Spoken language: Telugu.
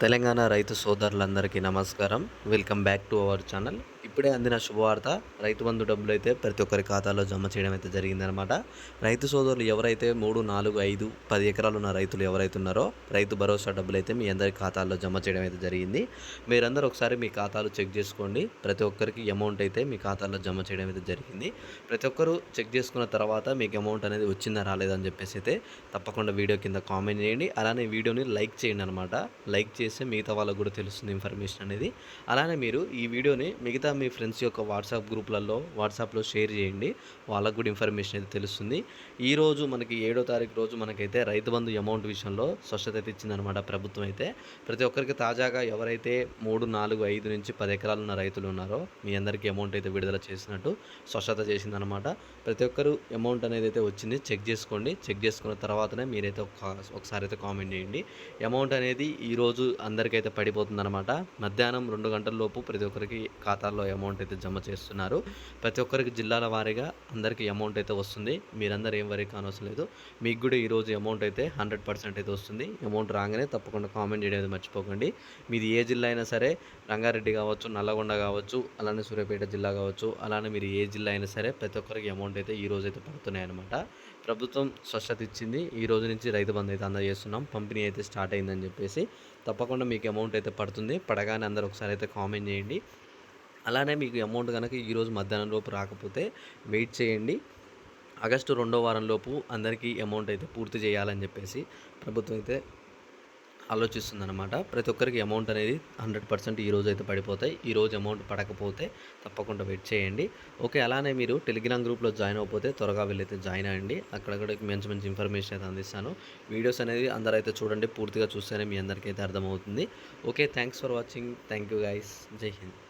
తెలంగాణ రైతు సోదరులందరికీ నమస్కారం. Welcome back to our channel ఇప్పుడే అందిన శుభవార్త రైతు బంధు డబ్బులు అయితే ప్రతి ఒక్కరి ఖాతాలో జమ చేయడం అయితే జరిగిందనమాట రైతు సోదరులు ఎవరైతే మూడు నాలుగు ఐదు పది ఎకరాలు ఉన్న రైతులు ఎవరైతే ఉన్నారో రైతు భరోసా డబ్బులు అయితే మీ అందరి ఖాతాల్లో జమ చేయడం అయితే జరిగింది. మీరందరూ ఒకసారి మీ ఖాతాలు చెక్ చేసుకోండి. ప్రతి ఒక్కరికి అమౌంట్ అయితే మీ ఖాతాలో జమ చేయడం అయితే జరిగింది. ప్రతి ఒక్కరు చెక్ చేసుకున్న తర్వాత మీకు అమౌంట్ అనేది వచ్చిందా రాలేదని చెప్పేసి అయితే తప్పకుండా వీడియో కింద కామెంట్ చేయండి. అలానే వీడియోని లైక్ చేయండి అనమాట లైక్ చేస్తే మిగతా వాళ్ళకు కూడా తెలుస్తుంది ఇన్ఫర్మేషన్ అనేది. అలానే మీరు ఈ వీడియోని మిగతా మీ ఫ్రెండ్స్ యొక్క వాట్సాప్ గ్రూప్లలో వాట్సాప్లో షేర్ చేయండి. వాళ్ళకు కూడా ఇన్ఫర్మేషన్ అయితే తెలుస్తుంది. ఈరోజు మనకి ఏడో తారీఖు రోజు మనకైతే రైతు బంధు అమౌంట్ విషయంలో స్పష్టత అయితే ఇచ్చిందనమాట ప్రభుత్వం అయితే. ప్రతి ఒక్కరికి తాజాగా ఎవరైతే మూడు నాలుగు ఐదు నుంచి పది ఎకరాలు ఉన్న రైతులు ఉన్నారో మీ అందరికీ అమౌంట్ అయితే విడుదల చేసినట్టు స్వచ్ఛత చేసిందనమాట ప్రతి ఒక్కరు అమౌంట్ అనేది అయితే వచ్చింది చెక్ చేసుకోండి. చెక్ చేసుకున్న తర్వాతనే మీరైతే ఒక ఒకసారి అయితే కామెంట్ చేయండి. అమౌంట్ అనేది ఈరోజు అందరికైతే పడిపోతుందన్నమాట. మధ్యాహ్నం రెండు గంటల లోపు ప్రతి ఒక్కరికి ఖాతాల్లో అమౌంట్ అయితే జమ చేస్తున్నారు. ప్రతి ఒక్కరికి జిల్లాల వారీగా అందరికీ అమౌంట్ అయితే వస్తుంది. మీరందరూ ఏం వరకు కానవసరం లేదు మీకు కూడా ఈరోజు అమౌంట్ అయితే హండ్రెడ్ పర్సెంట్ అయితే వస్తుంది. అమౌంట్ రాగానే తప్పకుండా కామెంట్ చేయడం మర్చిపోకండి. మీది ఏ జిల్లా అయినా సరే రంగారెడ్డి కావచ్చు నల్లగొండ కావచ్చు అలానే సూర్యాపేట జిల్లా కావచ్చు అలానే మీరు ఏ జిల్లా అయినా సరే ప్రతి ఒక్కరికి అమౌంట్ అయితే ఈ రోజు అయితే పడుతున్నాయి అనమాట ప్రభుత్వం స్వచ్ఛత ఇచ్చింది. ఈ రోజు నుంచి రైతు బంధు అయితే అందజేస్తున్నాం. పంపిణీ అయితే స్టార్ట్ అయిందని చెప్పేసి తప్పకుండా మీకు అమౌంట్ అయితే పడుతుంది. పడగానే అందరూ ఒకసారి అయితే కామెంట్ చేయండి. అలానే మీకు అమౌంట్ కనుక ఈరోజు మధ్యాహ్నం లోపు రాకపోతే వెయిట్ చేయండి. ఆగస్టు రెండో వారం లోపు అందరికీ అమౌంట్ అయితే పూర్తి చేయాలని చెప్పేసి ప్రభుత్వం అయితే ఆలోచిస్తుందన్నమాట. ప్రతి ఒక్కరికి అమౌంట్ అనేది హండ్రెడ్ పర్సెంట్ ఈ రోజు అయితే పడిపోతాయి. ఈ రోజు అమౌంట్ పడకపోతే తప్పకుండా వెయిట్ చేయండి. ఓకే అలానే మీరు టెలిగ్రామ్ గ్రూప్లో జాయిన్ అయిపోతే త్వరగా వెళ్ళైతే జాయిన్ అయ్యండి. అక్కడ కూడా మంచి మంచి ఇన్ఫర్మేషన్ అయితే అందిస్తాను. వీడియోస్ అనేది అందరూ అయితే చూడండి పూర్తిగా చూస్తేనే మీ అందరికీ అయితే అర్థమవుతుంది. Okay thanks for watching. Thank you guys. Jai Hind.